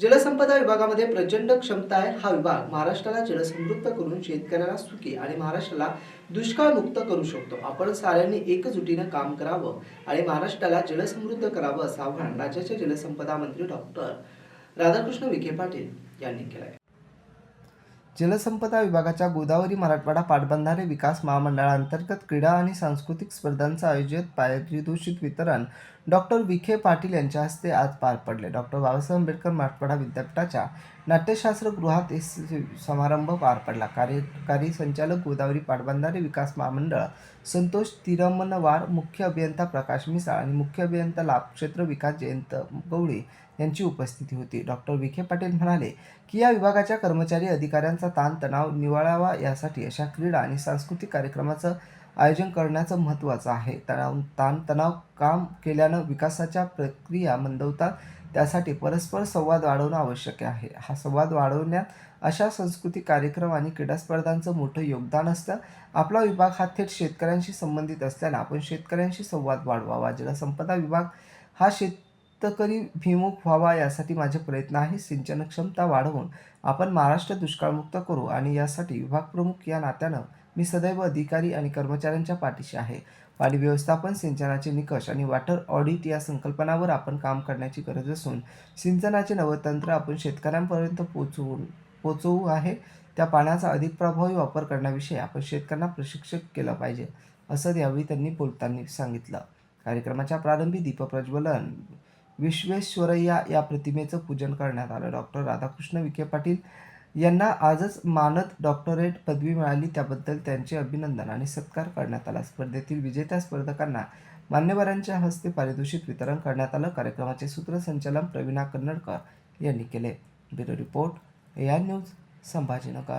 जलसंपदा विभागामध्ये प्रचंड क्षमता आहे. हा विभाग महाराष्ट्राला जलसमृद्ध करून शेतकऱ्याला सुखी आणि महाराष्ट्राला दुष्काळमुक्त करू शकतो. आपण साऱ्यांनी एकजुटीनं काम करावं आणि महाराष्ट्राला जलसमृद्ध करावं असं आवाहन राज्याचे जलसंपदा मंत्री डॉक्टर राधाकृष्ण विखे पाटील यांनी केलं आहे जलसंपदा विभागाच्या गोदावरी मराठवाडा पाटबंधारे विकास महामंडळाअंतर्गत क्रीडा आणि सांस्कृतिक स्पर्धांचं आयोजित पारितोषिक वितरण डॉक्टर विखे पाटील यांच्या हस्ते आज पार पडले. डॉक्टर बाबासाहेब आंबेडकर मराठवाडा विद्यापीठाच्या नाट्यशास्त्र गृहात हे समारंभ पार पडला. कार्यकारी संचालक गोदावरी पाटबंधारे विकास महामंडळ संतोष तिरमनवार मुख्य अभियंता प्रकाश मिसाळ आणि मुख्य अभियंता लाभक्षेत्र विकास जयंत गवळी यांची उपस्थिती होती. डॉक्टर विखे पाटील म्हणाले की या विभागाच्या कर्मचारी अधिकाऱ्यांचा ताणतणाव निवाळावा यासाठी अशा क्रीडा आणि सांस्कृतिक कार्यक्रमाचं आयोजन करण्याचं महत्त्वाचं आहे. तणाव ताणतणाव काम केल्यानं विकासाच्या प्रक्रिया मंदवतात. त्यासाठी परस्पर संवाद वाढवणं आवश्यक आहे. हा संवाद वाढवण्यात अशा सांस्कृतिक कार्यक्रम आणि क्रीडा स्पर्धांचं मोठं योगदान असतं. आपला विभाग हा थेट शेतकऱ्यांशी संबंधित असल्यानं आपण शेतकऱ्यांशी संवाद वाढवावा. जलसंपदा विभाग हा शेतकरी भिमुख व्हावा यासाठी माझे प्रयत्न आहे. सिंचन क्षमता वाढवून आपण महाराष्ट्र दुष्काळमुक्त करू आणि यासाठी विभाग प्रमुख या नात्यानं मी सदैव अधिकारी आणि कर्मचाऱ्यांच्या पाठीशी आहे. पाणी व्यवस्थापन सिंचनाचे निकष आणि वॉटर ऑडिट या संकल्पनावर आपण काम करण्याची गरज असून सिंचनाचे नवतंत्र आपण शेतकऱ्यांपर्यंत पोचवून पोचवू आहे. त्या पाण्याचा अधिक प्रभावी वापर करण्याविषयी आपण शेतकऱ्यांना प्रशिक्षित केलं पाहिजे असं यावेळी त्यांनी बोलताना सांगितलं. कार्यक्रमाच्या प्रारंभी दीपप्रज्वलन विश्वेश्वरय्या या प्रतिमेचं पूजन करण्यात आलं. डॉक्टर राधाकृष्ण विखे पाटील यांना आजच मानद डॉक्टरेट पदवी मिळाली. त्याबद्दल त्यांचे अभिनंदन आणि सत्कार करण्यात आला. स्पर्धेतील विजेत्या स्पर्धकांना मान्यवरांच्या हस्ते पारितोषिक वितरण करण्यात आलं. कार्यक्रमाचे सूत्रसंचालन प्रवीणा कन्नडकर यांनी केले. ब्युरो रिपोर्ट या न्यूज संभाजीनगर.